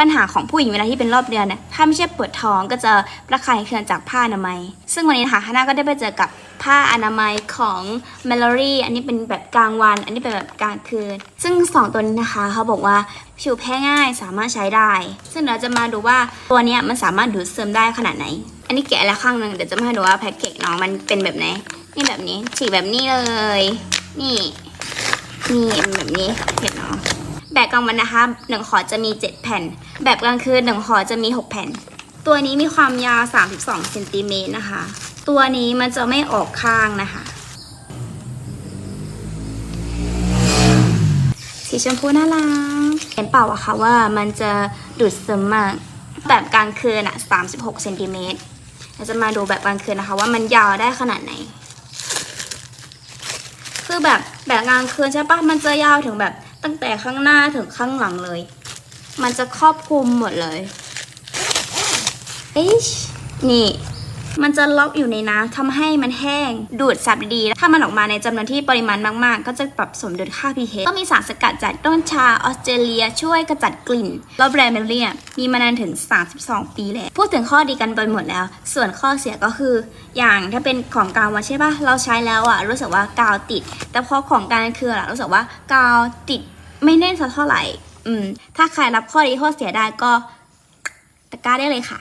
ปัญหาของผู้หญิงเวลาที่เป็นรอบเดือนเนี่ยถ้าไม่ใช่ปวดท้องก็จะระคายเคืองจากผ้าอนามัย ซึ่งวันนี้นะคะฮาน่าก็ได้ไปเจอกับผ้าอนามัยของ m a l o r y อันนี้เป็นแบบกลางวัน อันนี้เป็นแบบกลางคืน ซึ่งสองตัวนี้นะคะเขาบอกว่าผิวแพ้ง่ายสามารถใช้ได้ ซึ่งเราจะมาดูว่าตัวนี้มันสามารถดูดซึมได้ขนาดไหน อันนี้แกะแล้วข้างหนึ่งเดี๋ยวจะมาให้ดูว่าแพ็กเกจน้องมันเป็นแบบไหน นี่แบบนี้ฉีกแบบนี้เลย นี่ นี่แบบนี้เห็นเนาะ แบบกลางวันนะคะหนึ่งห่อจะมี 7 แผ่น แบบกลางคืนหนึ่งห่อจะมี 6 แผ่น ตัวนี้มีความยาว 32เซนติเมตรนะคะ ตัวนี้มันจะไม่ออกข้างนะคะสีชมพูน่ารักเห็นเปล่าอะคะว่ามันจะดูดซึมมาก แบบกลางคืนอะ36เซนติเมตรเราจะมาดูแบบกลางคืนนะคะ ว่ามันยาวได้ขนาดไหน คือแบบแบบกลางคืนใช่ปะมันจะยาวถึงแบบ ตั้งแต่ข้างหน้าถึงข้างหลังเลย มันจะครอบคลุมหมดเลยเอ๊ะนี่ มันจะล็อกอยู่ในน้ำทำให้มันแห้ง ดูดซับดี ถ้ามันออกมาในจำนวนที่ปริมาณมาก ๆ ก็จะปรับสมดุลค่า pH ก็มีสารสกัดจากต้นชาออสเตรเลียช่วยกระจัดกลิ่น แล้วแบรนด์เมลเลียมีมานานถึง 32 ปีแล้ว พูดถึงข้อดีกันไปหมดแล้ว ส่วนข้อเสียก็คือ อย่างถ้าเป็นของกาววันใช่ปะเราใช้แล้วอะรู้สึกว่ากาวติด แต่พอของการคืออะรู้สึกว่ากาวติดไม่แน่นสักเท่าไหร่ อืม ถ้าใครรับข้อดีข้อเสียได้ก็ตะกร้าได้เลยค่ะ